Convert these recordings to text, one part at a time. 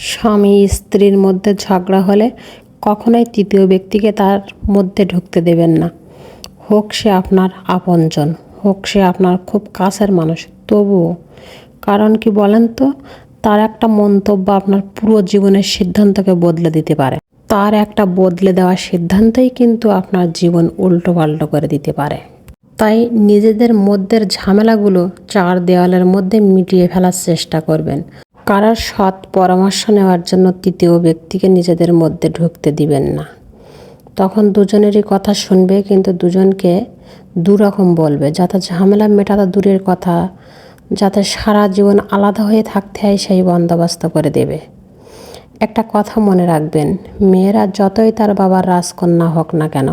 স্বামী স্ত্রীর মধ্যে ঝগড়া হলে কখনোই তৃতীয় ব্যক্তিকে তার মধ্যে ঢুকতে দেবেন না। হোক সে আপনার আপনজন, হোক সে আপনার খুব কাছের মানুষ, তবুও। কারণ কি বলেন তো, তার একটা মন্তব্য আপনার পুরো জীবনের সিদ্ধান্তকে বদলে দিতে পারে। তার একটা বদলে দেওয়া সিদ্ধান্তই কিন্তু আপনার জীবন উল্টো পাল্টো করে দিতে পারে। তাই নিজেদের মধ্যের ঝামেলাগুলো চার দেওয়ালের মধ্যে মিটিয়ে ফেলার চেষ্টা করবেন। কারোর সৎ পরামর্শ নেওয়ার জন্য তৃতীয় ব্যক্তিকে নিজেদের মধ্যে ঢুকতে দিবেন না। তখন দুজনেরই কথা শুনবে, কিন্তু দুজনকে দুরকম বলবে। যাতে ঝামেলা মেটাতে দূরের কথা, যাতে সারা জীবন আলাদা হয়ে থাকতে হয় সেই বন্দোবস্ত করে দেবে। একটা কথা মনে রাখবেন, মেয়েরা যতই তার বাবার রাজকন্যা হোক না কেন,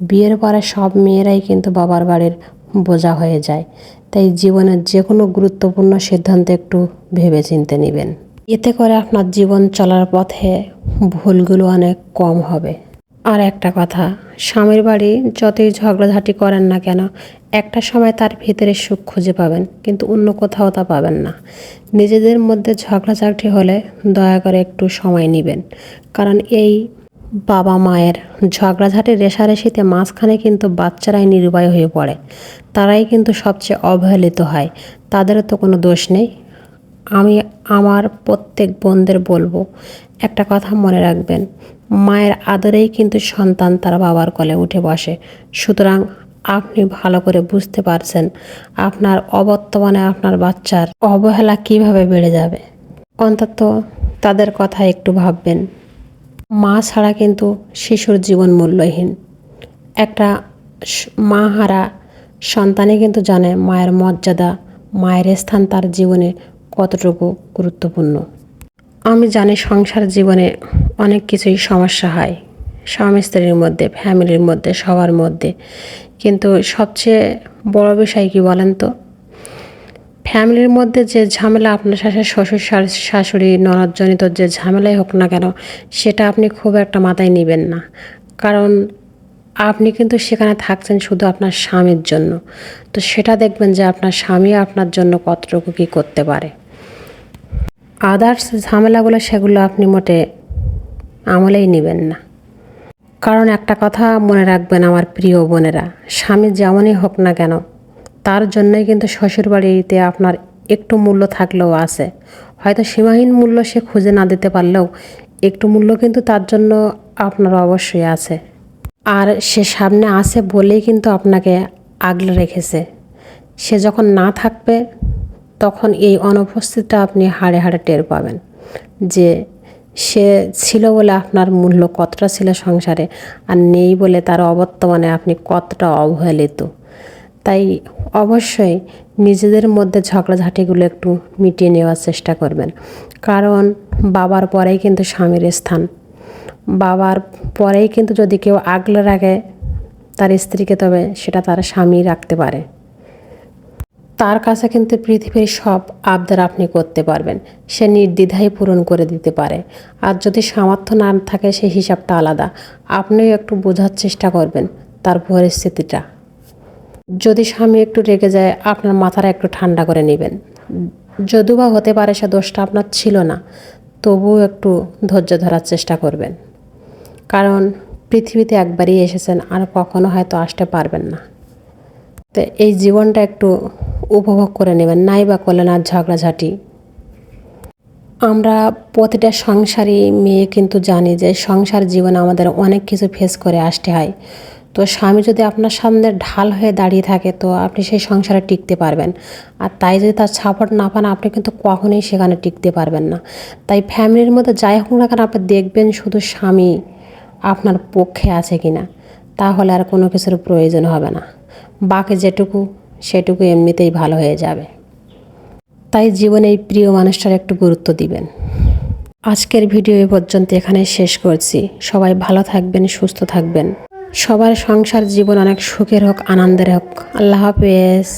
বিয়ের পরে সব মেয়েরাই কিন্তু বাবার বাড়ির বোঝা হয়ে যায়। তাই জীবনের যে কোনো গুরুত্বপূর্ণ সিদ্ধান্ত একটু ভেবে চিনতে নেবেন। এতে করে আপনার জীবন চলার পথে ভুলগুলো অনেক কম হবে। আর একটা কথা, স্বামীর বাড়ি যতই ঝগড়াঝাটি করেন না কেন, একটা সময় তার ভিতরে সুখ খুঁজে পাবেন, কিন্তু অন্য কোথাও তা পাবেন না। নিজেদের মধ্যে ঝগড়াঝাটি হলে দয়া করে একটু সময় নেবেন। কারণ এই বাবা মায়ের। ঝগড়াঝাটির রেশারেশিতে মাঝখানে কিন্তু বাচ্চারাই নির্ভয় হয়ে পড়ে। তারাই কিন্তু সবচেয়ে অবহেলিত হয়। তাদেরও তো কোনো দোষ নেই। আমি আমার প্রত্যেক বোনদের বলব, একটা কথা মনে রাখবেন, মায়ের আদরেই কিন্তু সন্তান তার বাবার কোলে উঠে বসে। সুতরাং আপনি ভালো করে বুঝতে পারছেন, আপনার অবর্তমানে আপনার বাচ্চার অবহেলা কীভাবে বেড়ে যাবে। অন্তত তাদের কথা একটু ভাববেন। মা ছাড়া কিন্তু শিশুর জীবন মূল্যহীন। একটা মা হারা সন্তানে কিন্তু জানে মায়ের মর্যাদা, মায়ের স্থান তার জীবনে কতটুকু গুরুত্বপূর্ণ। আমি জানি সংসার জীবনে অনেক কিছুই সমস্যা হয়। স্বামী স্ত্রীর মধ্যে ফ্যামিলির মধ্যে, সবার মধ্যে। কিন্তু সবচেয়ে বড় বিষয় কি বলেন তো? ফ্যামিলির মধ্যে যে ঝামেলা আপনার সাথে শ্বশুর শাশ- শাশুড়ি, ননদজনিত যে ঝামেলাই হোক না কেন, সেটা আপনি খুব একটা মাথায় নেবেন না। কারণ আপনি কিন্তু সেখানে থাকছেন শুধু আপনার স্বামীর জন্য। তো সেটা দেখবেন যে আপনার স্বামী আপনার জন্য কতটুকু কী করতে পারে। আদার্স ঝামেলাগুলো সেগুলো আপনি মোটে আমলেই নেবেন না। কারণ একটা কথা মনে রাখবেন আমার প্রিয় বোনেরা, স্বামী যেমনই হোক না কেন তার জন্যই কিন্তু শ্বশুরবাড়িতে আপনার একটু মূল্য থাকলেও আছে। হয়তো সীমাহীন মূল্য সে খুঁজে না দিতে পারলেও একটু মূল্য কিন্তু তার জন্য আপনার অবশ্যই আছে। আর সে সামনে আছে বলেই কিন্তু আপনাকে আগলে রেখেছে। সে যখন না থাকবে, তখন এই অনুপস্থিতিটা আপনি হাড়ে হাড়ে টের পাবেন যে সে ছিল বলে আপনার মূল্য কতটা ছিল সংসারে আর নেই বলে তার অবর্তমানে আপনি কতটা অবহেলিত। তাই অবশ্যই নিজেদের মধ্যে ঝগড়াঝাটিগুলো একটু মিটিয়ে নেওয়ার চেষ্টা করবেন। কারণ বাবার পরেই কিন্তু স্বামীর স্থান। বাবার পরেই কিন্তু যদি কেউ আগলে রাখে তার স্ত্রীকে, তবে সেটা তার স্বামী রাখতে পারে। তার কাছে কিন্তু পৃথিবীর সব আবদার আপনি করতে পারবেন। সে নির্দ্বিধায় পূরণ করে দিতে পারে। আর যদি সামর্থ্য না থাকে সেই হিসাবটা আলাদা। আপনিও একটু বোঝার চেষ্টা করবেন তার পরিস্থিতিটা। যদি স্বামী একটু রেগে যায়, আপনার মাথাটা একটু ঠান্ডা করে নেবেন। যদিও বা হতে পারে সে দোষটা আপনার ছিল না, তবুও একটু ধৈর্য ধরার চেষ্টা করবেন। কারণ পৃথিবীতে একবারই এসেছেন, আর কখনো হয়তো আসতে পারবেন না। তো এই জীবনটা একটু উপভোগ করে নেবেন নাই বা করলেন আর ঝগড়াঝাটি। আমরা প্রতিটা সংসারী মেয়ে কিন্তু জানি যে সংসার জীবনে আমাদের অনেক কিছু ফেস করে আসতে হয়। তো স্বামী যদি আপনার সামনে ঢাল হয়ে দাঁড়িয়ে থাকে, তো আপনি সেই সংসারে টিকতে পারবেন। আর তাই যদি তার সাপোর্ট না পান, আপনি কিন্তু কখনোই সেখানে টিকতে পারবেন না। তাই ফ্যামিলির মধ্যে যাই হোক না কেন, আপনি দেখবেন শুধু স্বামী আপনার পক্ষে আছে কি না তাহলে আর কোনো কিছুর প্রয়োজন হবে না। বাকি যেটুকু, সেটুকু এমনিতেই ভালো হয়ে যাবে। তাই জীবনে এই প্রিয় মানুষটার একটু গুরুত্ব দিবেন। আজকের ভিডিও এ পর্যন্ত এখানে শেষ করছি। সবাই ভালো থাকবেন, সুস্থ থাকবেন। সবার সংসার জীবন অনেক সুখের হোক আনন্দের হোক। আল্লাহ হাফেজ।